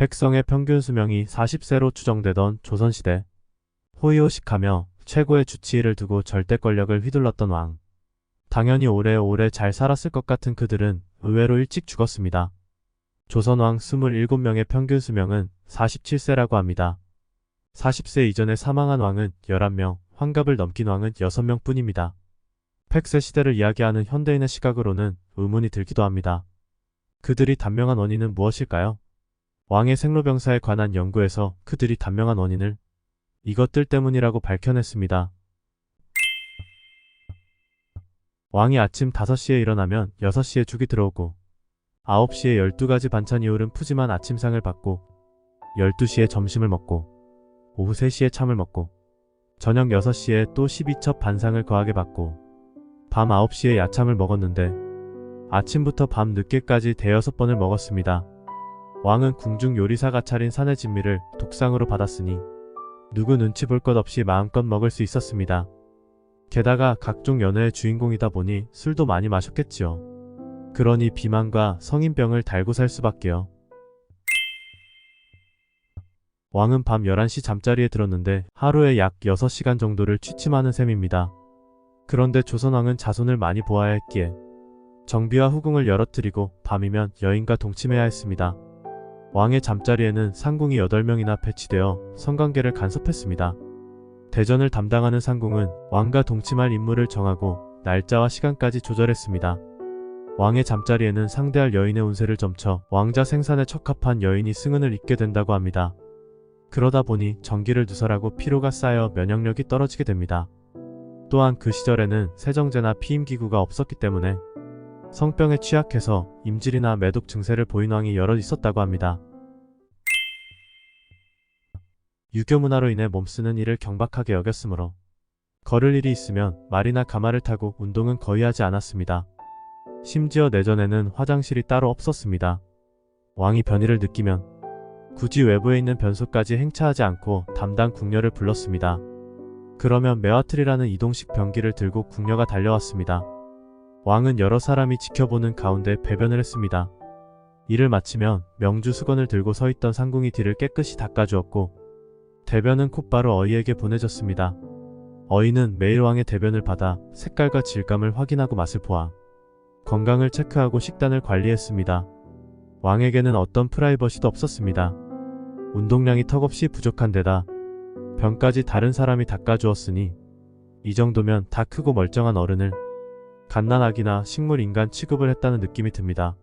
백성의 평균 수명이 40세로 추정되던 조선시대. 호의호식하며 최고의 주치의를 두고 절대 권력을 휘둘렀던 왕. 당연히 오래오래 잘 살았을 것 같은 그들은 의외로 일찍 죽었습니다. 조선왕 27명의 평균 수명은 47세라고 합니다. 40세 이전에 사망한 왕은 11명, 환갑을 넘긴 왕은 6명 뿐입니다. 팩세 시대를 이야기하는 현대인의 시각으로는 의문이 들기도 합니다. 그들이 단명한 원인은 무엇일까요? 왕의 생로병사에 관한 연구에서 그들이 단명한 원인을 이것들 때문이라고 밝혀냈습니다. 왕이 아침 5시에 일어나면 6시에 죽이 들어오고 9시에 12가지 반찬이 오른 푸짐한 아침상을 받고 12시에 점심을 먹고 오후 3시에 참을 먹고 저녁 6시에 또 12첩 반상을 거하게 받고 밤 9시에 야참을 먹었는데 아침부터 밤 늦게까지 대여섯 번을 먹었습니다. 왕은 궁중 요리사가 차린 산의 진미를 독상으로 받았으니 누구 눈치 볼 것 없이 마음껏 먹을 수 있었습니다. 게다가 각종 연애의 주인공이다 보니 술도 많이 마셨겠지요. 그러니 비만과 성인병을 달고 살 수밖에요. 왕은 밤 11시 잠자리에 들었는데 하루에 약 6시간 정도를 취침하는 셈입니다. 그런데 조선왕은 자손을 많이 보아야 했기에 정비와 후궁을 열어뜨리고 밤이면 여인과 동침해야 했습니다. 왕의 잠자리에는 상궁이 8명이나 배치되어 성관계를 간섭했습니다. 대전을 담당하는 상궁은 왕과 동침할 인물을 정하고 날짜와 시간까지 조절했습니다. 왕의 잠자리에는 상대할 여인의 운세를 점쳐 왕자 생산에 적합한 여인이 승은을 잇게 된다고 합니다. 그러다 보니 전기를 누설하고 피로가 쌓여 면역력이 떨어지게 됩니다. 또한 그 시절에는 세정제나 피임기구가 없었기 때문에 성병에 취약해서 임질이나 매독 증세를 보인 왕이 여럿 있었다고 합니다. 유교 문화로 인해 몸쓰는 일을 경박하게 여겼으므로 걸을 일이 있으면 말이나 가마를 타고 운동은 거의 하지 않았습니다. 심지어 내전에는 화장실이 따로 없었습니다. 왕이 변이를 느끼면 굳이 외부에 있는 변소까지 행차하지 않고 담당 궁녀를 불렀습니다. 그러면 메와틀이라는 이동식 변기를 들고 궁녀가 달려왔습니다. 왕은 여러 사람이 지켜보는 가운데 배변을 했습니다. 이를 마치면 명주 수건을 들고 서 있던 상궁이 뒤를 깨끗이 닦아주었고 대변은 곧바로 어이에게 보내졌습니다. 어이는 매일 왕의 대변을 받아 색깔과 질감을 확인하고 맛을 보아 건강을 체크하고 식단을 관리했습니다. 왕에게는 어떤 프라이버시도 없었습니다. 운동량이 턱없이 부족한 데다 병까지 다른 사람이 닦아주었으니 이 정도면 다 크고 멀쩡한 어른을 갓난아기나 식물 인간 취급을 했다는 느낌이 듭니다.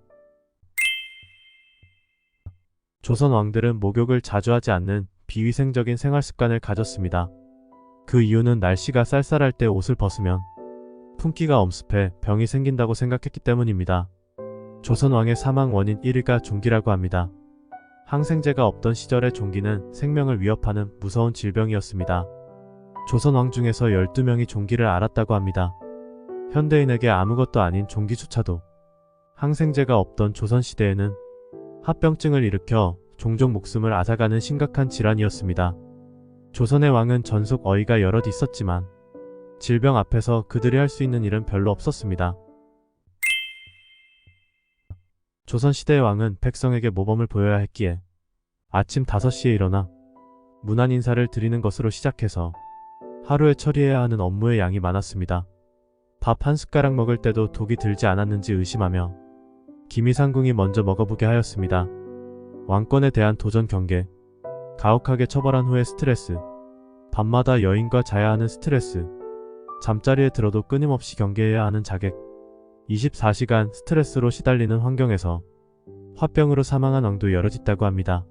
조선 왕들은 목욕을 자주 하지 않는 비위생적인 생활 습관을 가졌습니다. 그 이유는 날씨가 쌀쌀할 때 옷을 벗으면 품기가 엄습해 병이 생긴다고 생각했기 때문입니다. 조선 왕의 사망 원인 1위가 종기라고 합니다. 항생제가 없던 시절의 종기는 생명을 위협하는 무서운 질병이었습니다. 조선 왕 중에서 12명이 종기를 앓았다고 합니다. 현대인에게 아무것도 아닌 종기조차도 항생제가 없던 조선시대에는 합병증을 일으켜 종종 목숨을 앗아가는 심각한 질환이었습니다. 조선의 왕은 전속 어이가 여럿 있었지만 질병 앞에서 그들이 할 수 있는 일은 별로 없었습니다. 조선시대의 왕은 백성에게 모범을 보여야 했기에 아침 5시에 일어나 문안 인사를 드리는 것으로 시작해서 하루에 처리해야 하는 업무의 양이 많았습니다. 밥 한 숟가락 먹을 때도 독이 들지 않았는지 의심하며 기미상궁이 먼저 먹어보게 하였습니다. 왕권에 대한 도전 경계, 가혹하게 처벌한 후의 스트레스, 밤마다 여인과 자야 하는 스트레스, 잠자리에 들어도 끊임없이 경계해야 하는 자객, 24시간 스트레스로 시달리는 환경에서 화병으로 사망한 왕도 여럿 있다고 합니다.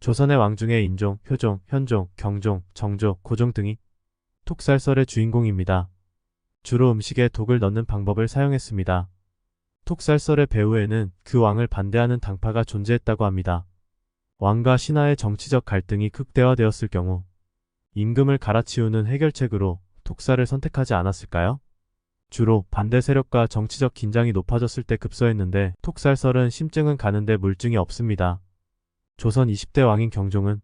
조선의 왕 중에 인종, 효종, 현종, 경종, 정조, 고종 등이 톡살설의 주인공입니다. 주로 음식에 독을 넣는 방법을 사용했습니다. 톡살설의 배후에는 그 왕을 반대하는 당파가 존재했다고 합니다. 왕과 신하의 정치적 갈등이 극대화되었을 경우 임금을 갈아치우는 해결책으로 톡살을 선택하지 않았을까요? 주로 반대 세력과 정치적 긴장이 높아졌을 때 급서했는데 톡살설은 심증은 가는데 물증이 없습니다. 조선 20대 왕인 경종은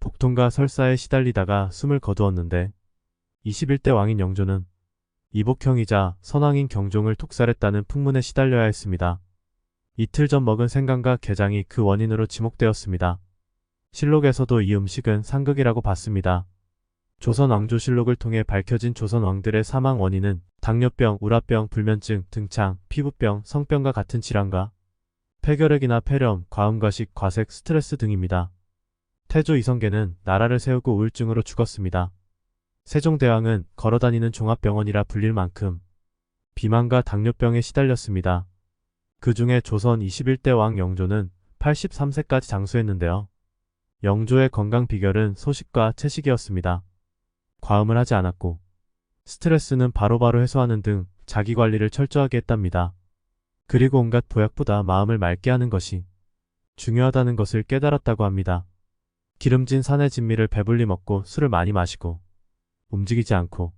복통과 설사에 시달리다가 숨을 거두었는데 21대 왕인 영조는 이복형이자 선왕인 경종을 톡살했다는 풍문에 시달려야 했습니다. 이틀 전 먹은 생강과 게장이 그 원인으로 지목되었습니다. 실록에서도 이 음식은 상극이라고 봤습니다. 조선 왕조실록을 통해 밝혀진 조선 왕들의 사망 원인은 당뇨병, 우라병, 불면증, 등창, 피부병, 성병과 같은 질환과 폐결핵이나 폐렴, 과음과식, 과색, 스트레스 등입니다. 태조 이성계는 나라를 세우고 우울증으로 죽었습니다. 세종대왕은 걸어다니는 종합병원이라 불릴 만큼 비만과 당뇨병에 시달렸습니다. 그 중에 조선 21대 왕 영조는 83세까지 장수했는데요. 영조의 건강 비결은 소식과 채식이었습니다. 과음을 하지 않았고 스트레스는 바로바로 해소하는 등 자기 관리를 철저하게 했답니다. 그리고 온갖 보약보다 마음을 맑게 하는 것이 중요하다는 것을 깨달았다고 합니다. 기름진 산의 진미를 배불리 먹고 술을 많이 마시고 움직이지 않고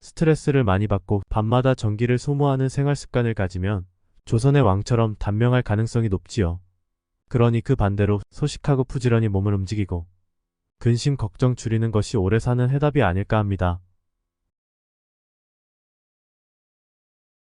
스트레스를 많이 받고 밤마다 전기를 소모하는 생활 습관을 가지면 조선의 왕처럼 단명할 가능성이 높지요. 그러니 그 반대로 소식하고 부지런히 몸을 움직이고 근심 걱정 줄이는 것이 오래 사는 해답이 아닐까 합니다.